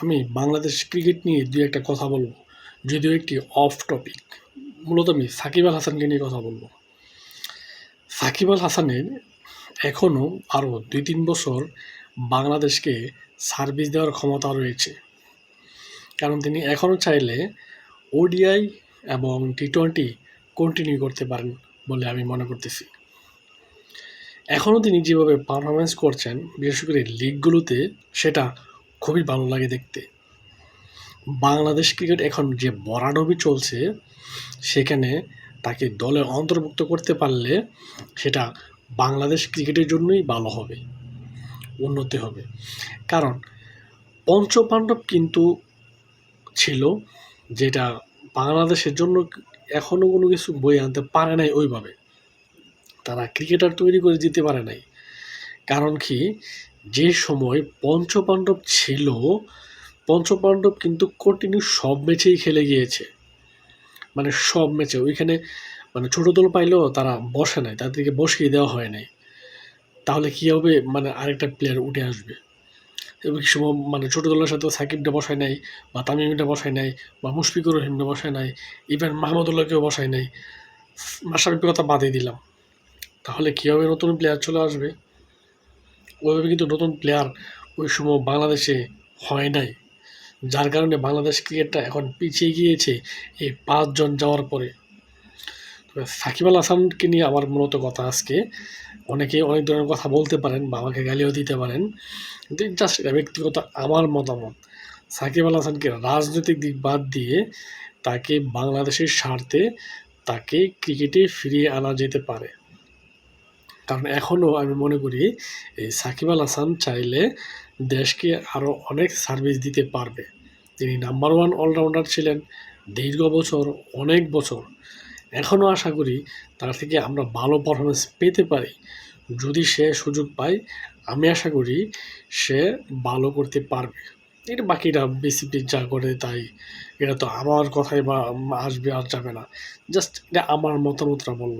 আমি বাংলাদেশ ক্রিকেট নিয়ে দু একটা কথা বলব, যদিও একটি অফ টপিক মূলত আমি সাকিব আল হাসানকে নিয়ে কথা বলব। সাকিব আল হাসানের এখনও আরও দুই তিন বছর বাংলাদেশকে সার্ভিস দেওয়ার ক্ষমতা রয়েছে। কারণ তিনি এখনও চাইলে ওডিআই এবং টি টোয়েন্টি কন্টিনিউ করতে পারেন বলে আমি মনে করতেছি। এখনও তিনি যেভাবে পারফরমেন্স করছেন, বিশেষ করে লিগগুলোতে সেটা খুবই ভালো লাগে দেখতে। বাংলাদেশ ক্রিকেট এখন যে বরাডবি চলছে, সেখানে তাকে দলে অন্তর্ভুক্ত করতে পারলে সেটা বাংলাদেশ ক্রিকেটের জন্যই ভালো হবে, উন্নতি হবে। কারণ পঞ্চপাণ্ডব কিন্তু ছিল যেটা বাংলাদেশের জন্য এখনও কোনো কিছু বই আনতে পারে নাই ওইভাবে। তারা ক্রিকেটার তৈরি করে দিতে পারে নাই। কারণ কি? যে সময় পঞ্চপাণ্ডব ছিল, পঞ্চপাণ্ডব কিন্তু কন্টিনিউ সব ম্যাচেই খেলে গিয়েছে। মানে সব ম্যাচে, ওইখানে মানে ছোটো দল পাইলেও তারা বসে নাই, তাদেরকে বসিয়ে দেওয়া হয় নাই। তাহলে কী হবে? মানে আরেকটা প্লেয়ার উঠে আসবে। এবং সময় মানে ছোটো দলের সাথে সাকিবটা বসায় নাই, বা তামিমটা বসায় নাই, বা মুশফিকুর রহিমটা বসায় নাই ইভেন মাহমুদুল্লাহকেও বসায় নাই। মাসাবির কথা বাদই দিলাম। তাহলে কী হবে? নতুন প্লেয়ার চলে আসবে। ওইভাবে কিন্তু নতুন প্লেয়ার ওই সময় বাংলাদেশে হয় নাই। যার কারণে বাংলাদেশ ক্রিকেটটা এখন পিছিয়ে গিয়েছে এই পাঁচজন যাওয়ার পরে। তবে সাকিব আল হাসানকে নিয়ে আমার মূলত কথা আজকে। অনেকে অনেক ধরনের কথা বলতে পারেন বা আমাকে গালিও দিতে পারেন। কিন্তু জাস্ট এটা ব্যক্তিগত আমার মতামত। সাকিব আল হাসানকে রাজনৈতিক দিক বাদ দিয়ে তাকে বাংলাদেশের স্বার্থে তাকে ক্রিকেটে ফিরিয়ে আনা যেতে পারে। কারণ এখনও আমি মনে করি এই সাকিব আল হাসান চাইলে দেশকে আরও অনেক সার্ভিস দিতে পারবে। তিনি নাম্বার ওয়ান অলরাউন্ডার ছিলেন দীর্ঘ বছর, অনেক বছর। এখনও আশা করি তার থেকে আমরা ভালো পারফরমেন্স পেতে পারি। যদি সে সুযোগ পায়, আমি আশা করি সে ভালো করতে পারবে। এটা বাকিটা বিসিপি যা করে তাই, এটা তো আমার কথাই বা আসবে আর যাবে না। জাস্ট এটা আমার মতামতটা বললাম।